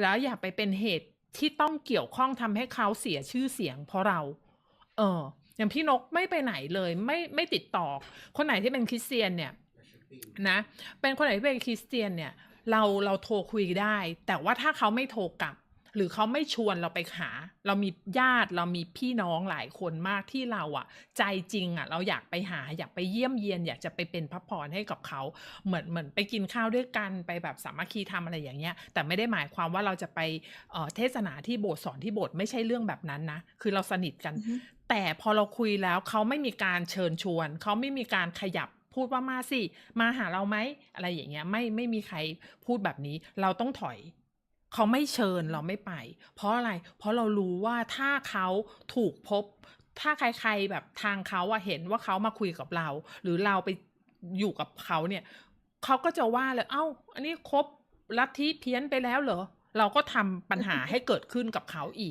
แล้วอย่าไปเป็นเหตุที่ต้องเกี่ยวข้องทำให้เขาเสียชื่อเสียง เพราะเรา เออ อย่างพี่นกไม่ไปไหนเลย ไม่ไม่ติดต่อ คนไหนที่เป็นคริสเตียนเนี่ย นะ เป็นคนไหนที่เป็นคริสเตียนเนี่ย เราเราโทรคุยได้ แต่ว่าถ้าเขาไม่โทรกลับ หรือเขาไม่ชวนเราไปหา เรามีญาติเรามีพี่น้องหลายคนมากที่เราอะใจจริงอะเราอยากไปหาอยากไปเยี่ยมเยียน อยากจะไปเป็นพระพรให้กับเขาเหมือนเหมือนไปกินข้าวด้วยกันไปแบบสามัคคีทำอะไรอย่างเงี้ย แต่ไม่ได้หมายความว่าเราจะไปเอ่อเทศนาที่โบสถ์สอนที่โบสถ์ไม่ใช่เรื่องแบบนั้นนะคือเราสนิทกันอือฮึแต่พอเราคุยแล้วเขาไม่มีการเชิญชวน เขาไม่มีการขยับพูดว่ามาสิ มาหาเราไหมอะไรอย่างเงี้ยไม่ไม่มีใครพูดแบบนี้ เราต้องถอย เขาไม่เชิญเราไม่ไป เพราะอะไร เพราะเรารู้ว่าถ้าเขาถูกพบ ถ้าใครๆแบบทางเขาอะเห็นว่าเขามาคุยกับเรา หรือเราไปอยู่กับเขาเนี่ยเขาก็จะว่าเลย เอ้า อันนี้ครบลัทธิเพี้ยนไปแล้วเหรอ เราก็ทำปัญหาให้เกิดขึ้นกับเขาอีก